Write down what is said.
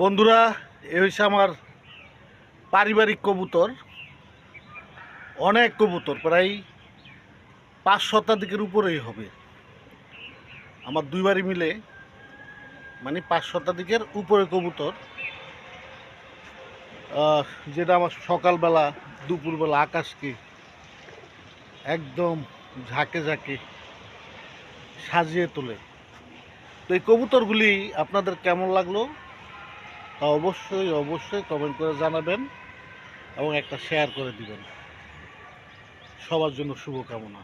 বন্ধুরা, এ হয়েছে আমার পারিবারিক কবুতর। অনেক কবুতর, প্রায় পাঁচ শতাধিকের উপরেই হবে। আমার দুই বাড়ি মিলে মানে পাঁচ শতাধিকের উপরে কবুতর। যেটা আমার সকালবেলা, দুপুরবেলা আকাশকে একদম ঝাঁকে ঝাঁকে সাজিয়ে তোলে। তো এই কবুতরগুলি আপনাদের কেমন লাগল? তা অবশ্যই অবশ্যই কমেন্ট করে জানাবেন এবং একটা শেয়ার করে দিবেন। সবার জন্য শুভকামনা।